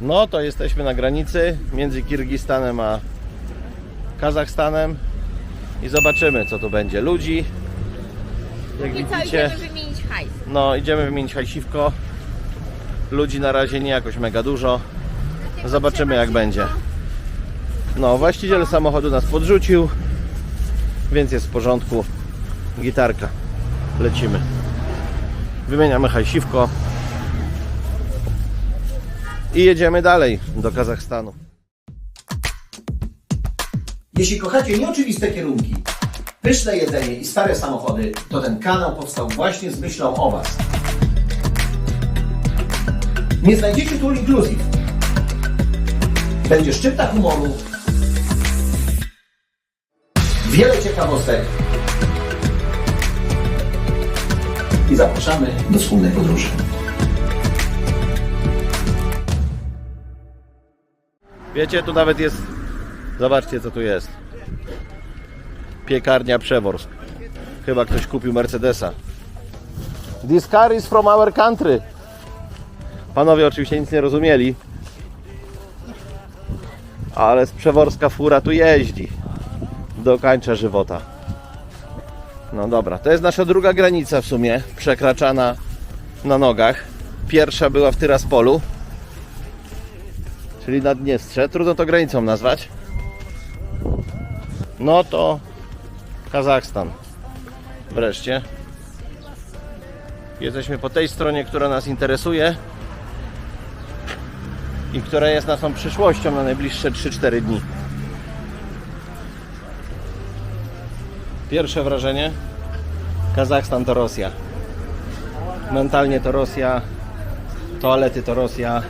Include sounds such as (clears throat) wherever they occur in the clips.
No to jesteśmy na granicy między Kirgistanem a Kazachstanem i zobaczymy co tu będzie. Ludzi, jak I co, widzicie, idziemy wymienić hajs. no idziemy wymienić hajsiwko. Ludzi na razie nie jakoś mega dużo. Zobaczymy jak będzie. No, właściciel samochodu nas podrzucił, więc jest w porządku. Gitarka. Lecimy. Wymieniamy hajsiwko. I jedziemy dalej do Kazachstanu. Jeśli kochacie nieoczywiste kierunki, pyszne jedzenie i stare samochody, to ten kanał powstał właśnie z myślą o Was. Nie znajdziecie tu inclusive. Będzie szczypta humoru, wiele ciekawostek i zapraszamy do wspólnej podróży. Wiecie, tu nawet jest. Zobaczcie, co tu jest. Piekarnia Przeworsk. Chyba ktoś kupił Mercedesa. This car is from our country. Panowie oczywiście nic nie rozumieli. Ale z Przeworska fura tu jeździ. Do końca żywota. No dobra, to jest nasza druga granica w sumie, przekraczana na nogach. Pierwsza była w Tyraspolu czyli Naddniestrze. Trudno to granicą nazwać. No to Kazachstan. Wreszcie. Jesteśmy po tej stronie, która nas interesuje i która jest naszą przyszłością na najbliższe 3-4 dni. Pierwsze wrażenie? Kazachstan to Rosja. Mentalnie to Rosja. Toalety to Rosja.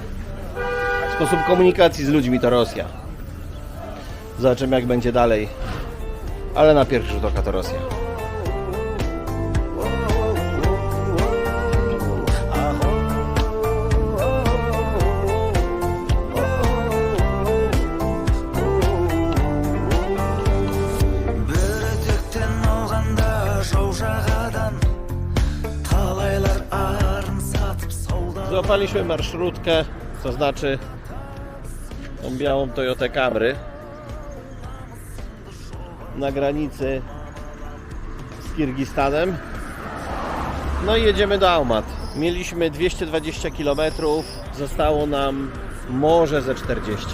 Sposób komunikacji z ludźmi to Rosja. Zobaczymy jak będzie dalej. Ale na pierwszy rzut oka to Rosja. Złapaliśmy marszrutkę, to znaczy tą białą Toyotę Camry na granicy z Kirgistanem. No i jedziemy do Almat. Mieliśmy 220 km, zostało nam może ze 40.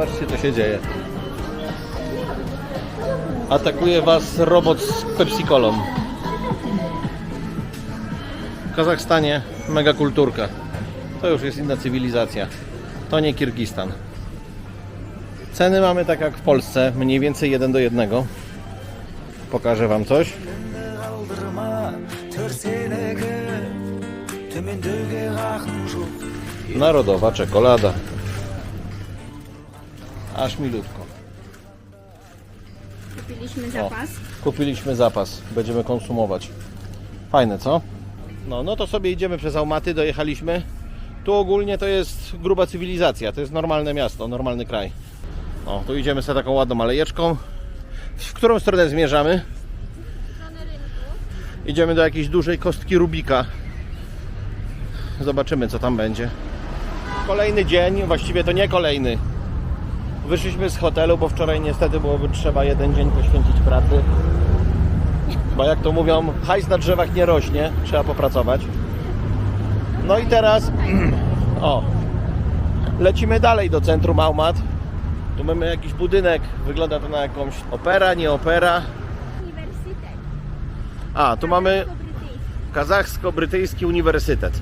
Patrzcie, co się dzieje. Atakuje was robot z Pepsi-Colą. W Kazachstanie mega kulturka. To już jest inna cywilizacja. To nie Kirgistan. Ceny mamy tak jak w Polsce, mniej więcej 1 do 1. Pokażę Wam coś. Narodowa czekolada. Aż milutko. Kupiliśmy zapas. Kupiliśmy zapas, będziemy konsumować. Fajne, co? No, no to sobie idziemy przez Almaty, dojechaliśmy. Tu ogólnie to jest gruba cywilizacja, to jest normalne miasto, normalny kraj. O, tu idziemy sobie taką ładną alejeczką. W którą stronę zmierzamy? Idziemy do jakiejś dużej kostki Rubika. Zobaczymy, co tam będzie. Kolejny dzień, właściwie to nie kolejny. Wyszliśmy z hotelu, bo wczoraj niestety byłoby trzeba jeden dzień poświęcić pracy. Bo jak to mówią, hajs na drzewach nie rośnie, trzeba popracować. No i teraz, (clears throat) o, lecimy dalej do centrum Almat. Tu mamy jakiś budynek, wygląda to na jakąś opera, nie opera. Uniwersytet. A, tu mamy Brytyjski. Kazachsko-Brytyjski Uniwersytet.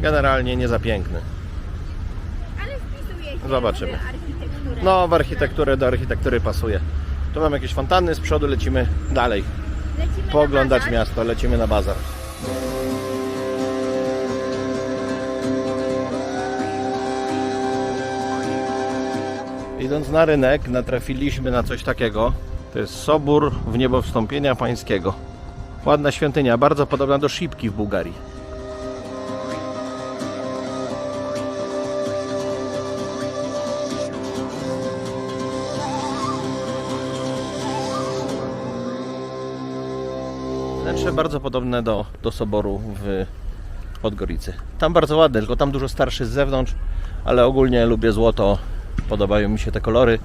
Generalnie nie za piękny. Zobaczymy. No, w architekturę do architektury pasuje. Tu mam jakieś fontanny, z przodu lecimy dalej. Lecimy Poglądać miasto, lecimy na bazar. Idąc na rynek, natrafiliśmy na coś takiego. To jest Sobór w Niebo Wstąpienia Pańskiego. Ładna świątynia, bardzo podobna do Szybki w Bułgarii. Wnętrze bardzo podobne do, do Soboru w Podgoricy. Tam bardzo ładne, tylko tam dużo starszy z zewnątrz, ale ogólnie lubię złoto, podobają mi się te kolory.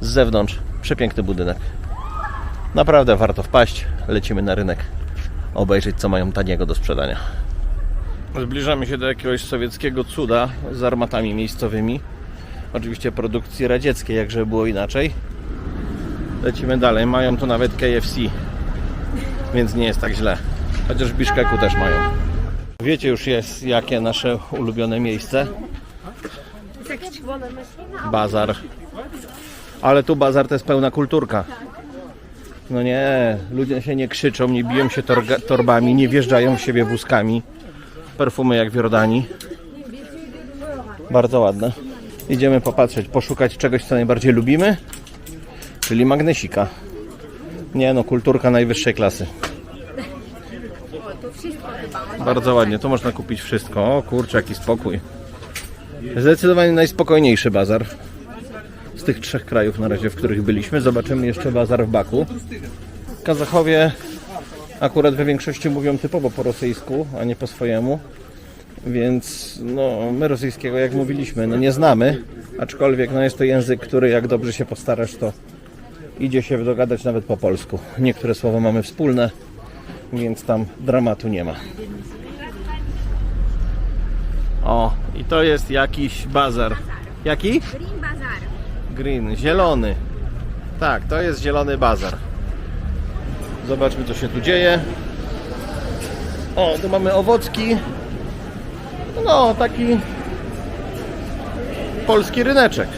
Z zewnątrz przepiękny budynek. Naprawdę warto wpaść. Lecimy na rynek, obejrzeć co mają taniego do sprzedania. Zbliżamy się do jakiegoś sowieckiego cuda z armatami miejscowymi. Oczywiście produkcji radzieckiej, jakże było inaczej. Lecimy dalej. Mają tu nawet KFC, więc nie jest tak źle. Chociaż w Biszkeku też mają. Wiecie już jest jakie nasze ulubione miejsce. Bazar. Ale tu bazar to jest pełna kulturka. No nie, ludzie się nie krzyczą, nie biją się torbami, nie wjeżdżają w siebie wózkami. Perfumy jak w Jordanii. Bardzo ładne. Idziemy popatrzeć, poszukać czegoś, co najbardziej lubimy, czyli magnesika. Nie no, kulturka najwyższej klasy. Bardzo ładnie, tu można kupić wszystko. O kurczę, jaki spokój. Zdecydowanie najspokojniejszy bazar z tych trzech krajów na razie, w których byliśmy. Zobaczymy jeszcze bazar w Baku. Kazachowie akurat we większości mówią typowo po rosyjsku, a nie po swojemu. Więc no, my rosyjskiego, jak mówiliśmy, no nie znamy. Aczkolwiek no, jest to język, który jak dobrze się postarasz, to idzie się dogadać nawet po polsku. Niektóre słowa mamy wspólne, więc tam dramatu nie ma. O, i to jest jakiś bazar. Jaki? Green Bazar. Green, zielony. Tak, to jest zielony bazar. Zobaczmy, co się tu dzieje. O, tu mamy owocki. No, taki polski ryneczek.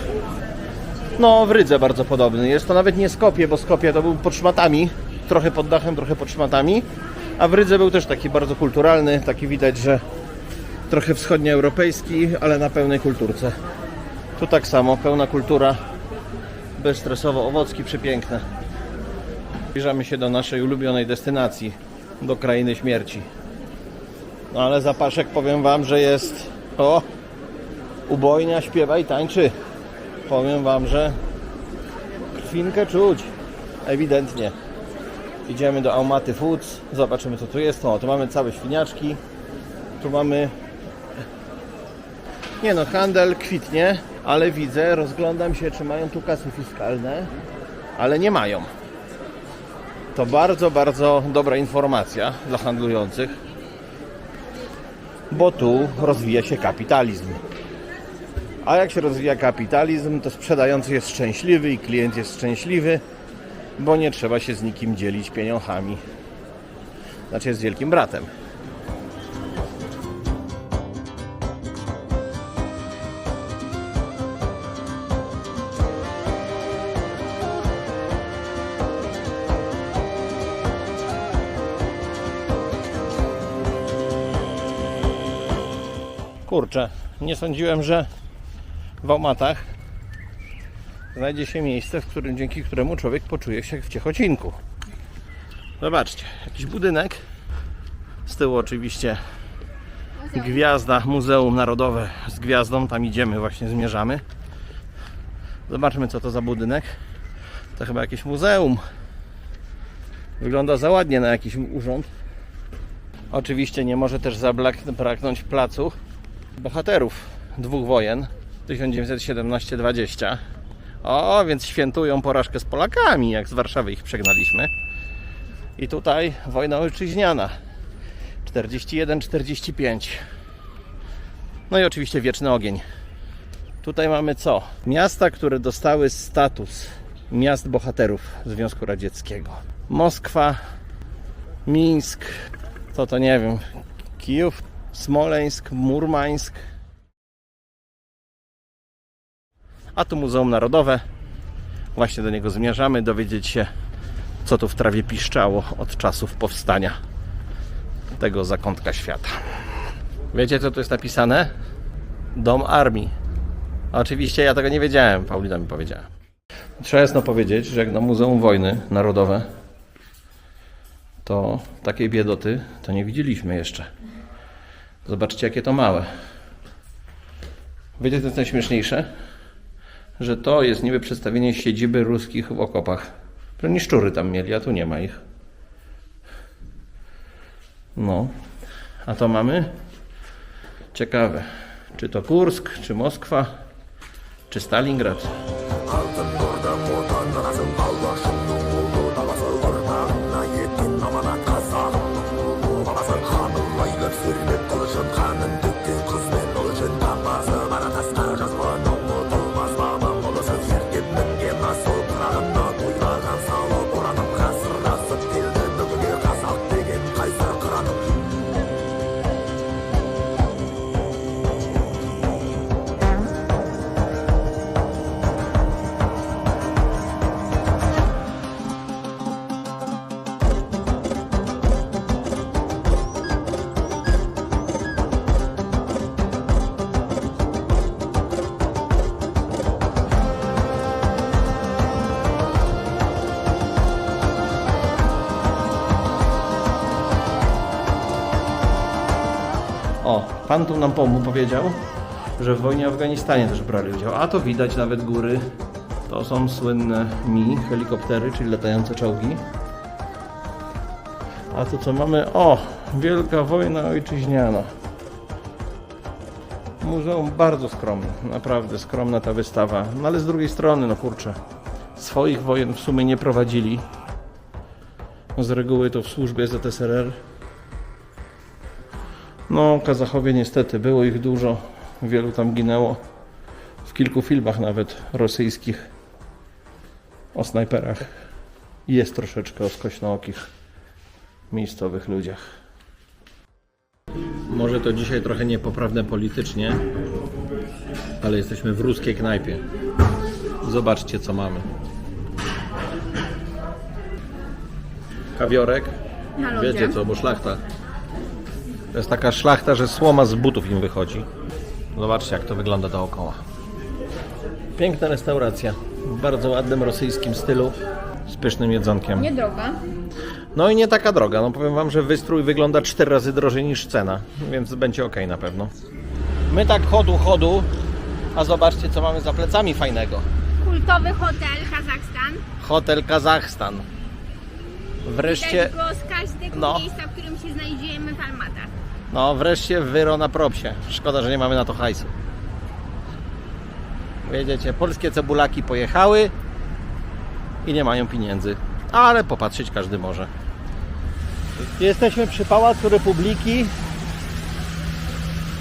No, w Rydze bardzo podobny. Jest to nawet nie Skopie, bo Skopie to był pod szmatami. Trochę pod dachem, trochę pod szmatami. A w Rydze był też taki bardzo kulturalny. Taki widać, że trochę wschodnioeuropejski, ale na pełnej kulturce. Tu tak samo, pełna kultura, bezstresowo, owocki przepiękne. Zbliżamy się do naszej ulubionej destynacji, do krainy śmierci. No ale zapaszek powiem Wam, że jest o ubojnia, śpiewa i tańczy. Powiem Wam, że krwinkę czuć, ewidentnie. Idziemy do Almaty Foods, zobaczymy co tu jest. O, tu mamy całe świniaczki, tu mamy nie no, handel kwitnie, ale widzę, rozglądam się, czy mają tu kasy fiskalne, ale nie mają. To bardzo, bardzo dobra informacja dla handlujących, bo tu rozwija się kapitalizm. A jak się rozwija kapitalizm, to sprzedający jest szczęśliwy i klient jest szczęśliwy, bo nie trzeba się z nikim dzielić pieniądzami. Znaczy z wielkim bratem. Kurczę, nie sądziłem, że w Omatach znajdzie się miejsce, w którym dzięki któremu człowiek poczuje się w Ciechocinku. Zobaczcie, jakiś budynek. Z tyłu oczywiście gwiazda, Muzeum Narodowe z gwiazdą. Tam idziemy, właśnie zmierzamy. Zobaczmy, co to za budynek. To chyba jakieś muzeum. Wygląda za ładnie na jakiś urząd. Oczywiście nie może też zabraknąć placu bohaterów dwóch wojen 1917-20. O, więc świętują porażkę z Polakami, jak z Warszawy ich przegnaliśmy. I tutaj wojna ojczyźniana 41-45. No i oczywiście wieczny ogień. Tutaj mamy co? Miasta, które dostały status miast bohaterów Związku Radzieckiego. Moskwa, Mińsk, co to nie wiem, Kijów, Smoleńsk, Murmańsk. A tu Muzeum Narodowe. Właśnie do niego zmierzamy, dowiedzieć się, co tu w trawie piszczało od czasów powstania tego zakątka świata. Wiecie, co tu jest napisane? Dom Armii. Oczywiście ja tego nie wiedziałem, Paulina mi powiedziała. Trzeba jasno powiedzieć, że jak na Muzeum Wojny Narodowe, to takiej biedoty to nie widzieliśmy jeszcze. Zobaczcie, jakie to małe. Wiecie, co jest najśmieszniejsze? Że to jest niby przedstawienie siedziby ruskich w okopach. To nie szczury tam mieli, a tu nie ma ich. No. A to mamy? Ciekawe. Czy to Kursk, czy Moskwa, czy Stalingrad? Pan tu nam pomógł, powiedział, że w wojnie w Afganistanie też brali udział. A to widać nawet góry. To są słynne Mi, helikoptery, czyli latające czołgi. A tu co mamy? O, Wielka Wojna Ojczyźniana. Muzeum bardzo skromne, naprawdę skromna ta wystawa. No ale z drugiej strony, no kurczę, swoich wojen w sumie nie prowadzili. Z reguły to w służbie ZSRR. No, Kazachowie niestety, było ich dużo, wielu tam ginęło. W kilku filmach nawet rosyjskich o snajperach jest troszeczkę o skośnookich miejscowych ludziach. Może to dzisiaj trochę niepoprawne politycznie, ale jesteśmy w ruskiej knajpie. Zobaczcie co mamy. Kawiorek. Wiecie co, bo szlachta. To jest taka szlachta, że słoma z butów im wychodzi. Zobaczcie, jak to wygląda dookoła. Piękna restauracja. W bardzo ładnym rosyjskim stylu. Z pysznym jedzonkiem. Niedroga. No i nie taka droga. No powiem wam, że wystrój wygląda 4 razy drożej niż cena. Więc będzie ok na pewno. My tak chodu, chodu. A zobaczcie, co mamy za plecami fajnego. Kultowy hotel Kazachstan. Hotel Kazachstan. Wreszcie, Widać go z każdego No. miejsca, w którym się znajdziemy w Almatach. No wreszcie wyro na propsie. Szkoda, że nie mamy na to hajsu. Wiedziecie, polskie cebulaki pojechały i nie mają pieniędzy. Ale popatrzeć każdy może. Jesteśmy przy Pałacu Republiki.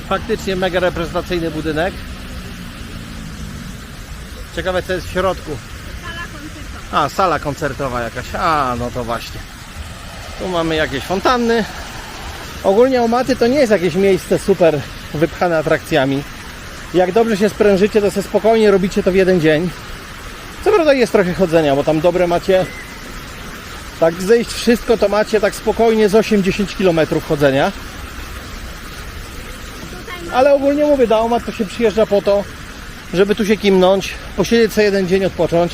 Faktycznie mega reprezentacyjny budynek. Ciekawe co jest w środku. Sala koncertowa. A, sala koncertowa jakaś. A, no to właśnie. Tu mamy jakieś fontanny. Ogólnie Omaty to nie jest jakieś miejsce super wypchane atrakcjami. Jak dobrze się sprężycie, to sobie spokojnie robicie to w jeden dzień. Co prawda jest trochę chodzenia, bo tam dobre macie. Tak zejść wszystko to macie tak spokojnie z 8-10 km chodzenia. Ale ogólnie mówię, do Omat to się przyjeżdża po to, żeby tu się kimnąć, posiedzieć sobie jeden dzień, odpocząć.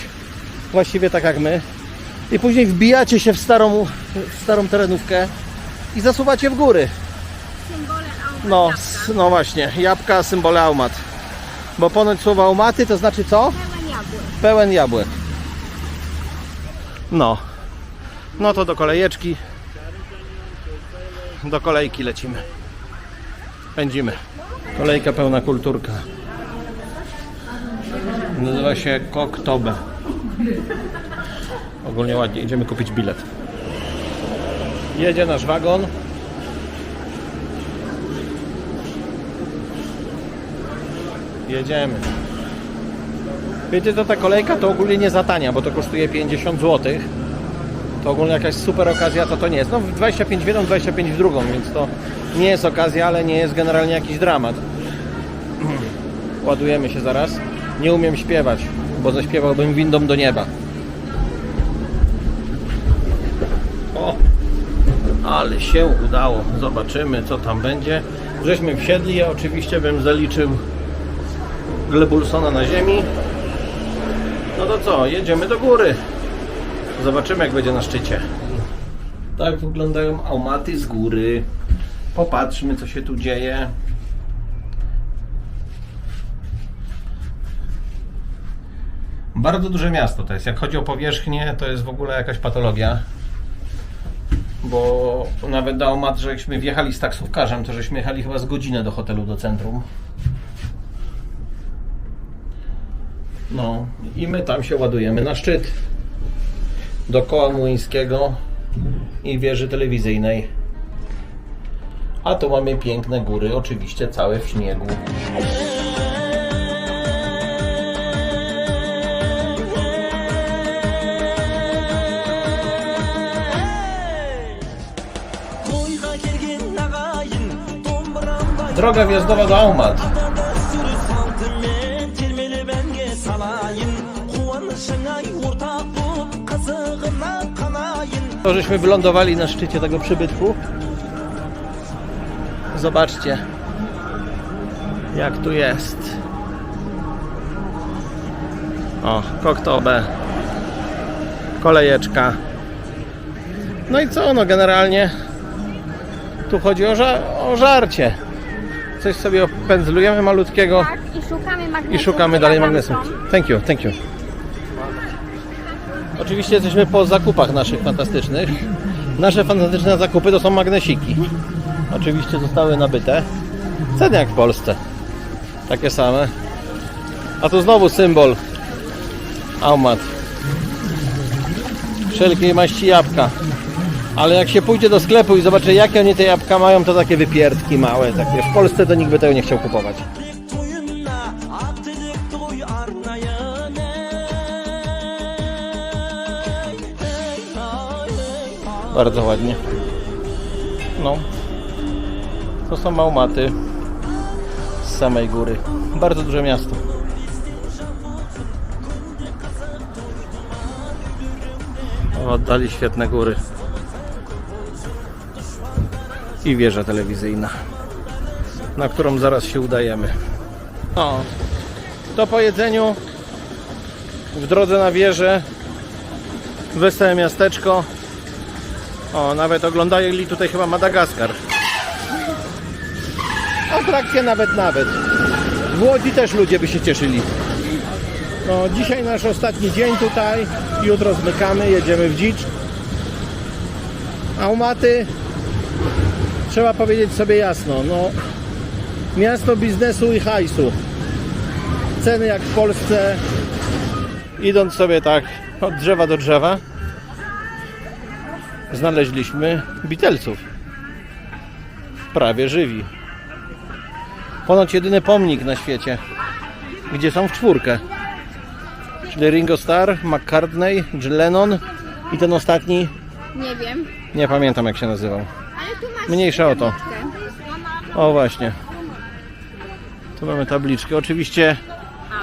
Właściwie tak jak my. I później wbijacie się w starą, w starą terenówkę i zasuwacie w góry. No, no właśnie, jabłka, symbole Aumat. Bo ponoć słowa Aumaty to znaczy co? Pełen jabłek. Pełen jabłek. No. No to do kolejeczki. Do kolejki lecimy. Pędzimy. Kolejka pełna kulturka. Nazywa się Koktobe. Ogólnie ładnie. Idziemy kupić bilet. Jedzie nasz wagon. Jedziemy. Wiecie, to ta kolejka to ogólnie nie zatania, bo to kosztuje 50 zł. To ogólnie jakaś super okazja to to nie jest. No 25 w jedną, 25 w drugą, więc to nie jest okazja, ale nie jest generalnie jakiś dramat. (clears throat) Ładujemy się zaraz. Nie umiem śpiewać, bo zaśpiewałbym windą do nieba. Ale się udało. Zobaczymy co tam będzie. Żeśmy wsiedli, ja oczywiście bym zaliczył Glebulsona na ziemi. No to co, jedziemy do góry. Zobaczymy jak będzie na szczycie. Tak wyglądają Aumaty z góry. Popatrzmy co się tu dzieje. Bardzo duże miasto to jest. Jak chodzi o powierzchnię, to jest w ogóle jakaś patologia. Bo nawet do Aumat, żeśmy wjechali z taksówkarzem, to żeśmy jechali chyba z godzinę do hotelu, do centrum. No i my tam się ładujemy na szczyt. Do koła młyńskiego i wieży telewizyjnej. A tu mamy piękne góry, oczywiście całe w śniegu. Droga wjazdowa do Aumat. To żeśmy wylądowali na szczycie tego przybytku. Zobaczcie, jak tu jest. O, koktobe, kolejeczka. No i co, no generalnie tu chodzi o, ża- o żarcie. Coś sobie opędzlujemy malutkiego Tak, i szukamy magnesu. i szukamy dalej magnesu. Thank you, thank you. Oczywiście jesteśmy po zakupach naszych fantastycznych. Nasze fantastyczne zakupy to są magnesiki. Oczywiście zostały nabyte. Ceny jak w Polsce. Takie same. A tu znowu symbol. Aumat. Wszelkiej maści jabłka. Ale jak się pójdzie do sklepu i zobaczy jakie oni te jabłka mają, to takie wypierdki małe. Takie. W Polsce to nikt by tego nie chciał kupować. Bardzo ładnie. No. To są Małmaty z samej góry. Bardzo duże miasto. Oddali świetne góry. I wieża telewizyjna, na którą zaraz się udajemy. O, to po jedzeniu w drodze na wieżę wesołe miasteczko o, nawet oglądali tutaj chyba Madagaskar. Atrakcja nawet, nawet. W Łodzi też ludzie by się cieszyli. No, dzisiaj nasz ostatni dzień tutaj. Jutro zmykamy, jedziemy w dzicz. Aumaty, trzeba powiedzieć sobie jasno, no, miasto biznesu i hajsu. Ceny jak w Polsce, idąc sobie tak od drzewa do drzewa, znaleźliśmy Beatlesów. Prawie żywi. Ponoć jedyny pomnik na świecie, gdzie są w czwórkę. Czyli Ringo Starr, McCartney, Lennon i ten ostatni, Nie wiem. nie pamiętam jak się nazywał. Mniejsza o to. O właśnie. Tu mamy tabliczkę. Oczywiście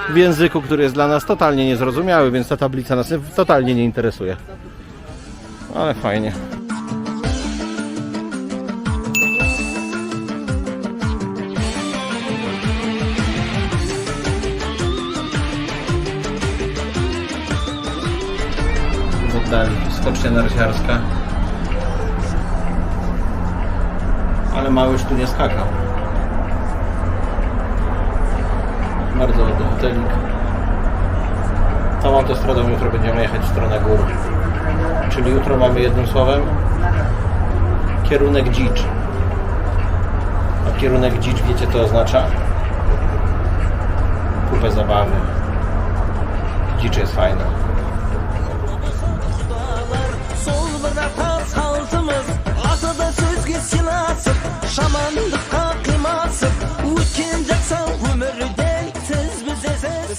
w języku, który jest dla nas totalnie niezrozumiały, więc ta tablica nas totalnie nie interesuje. Ale fajnie. W oddali skocznia narciarska. Ale małyż tu nie skakał. Bardzo ładny hotelik. Tą autostradą jutro będziemy jechać w stronę gór. Czyli jutro mamy jednym słowem kierunek dzicz. A kierunek dzicz wiecie co oznacza? Kupę zabawy. Dzicz jest fajna.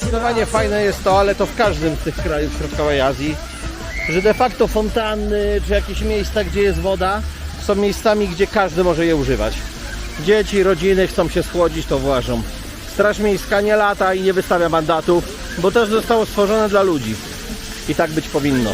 Zdecydowanie fajne jest to, ale to w każdym z tych krajów środkowej Azji, że de facto fontanny czy jakieś miejsca, gdzie jest woda, są miejscami, gdzie każdy może je używać. Dzieci, rodziny chcą się schłodzić, to włażą. Straż Miejska nie lata i nie wystawia mandatów, bo też zostało stworzone dla ludzi. I tak być powinno.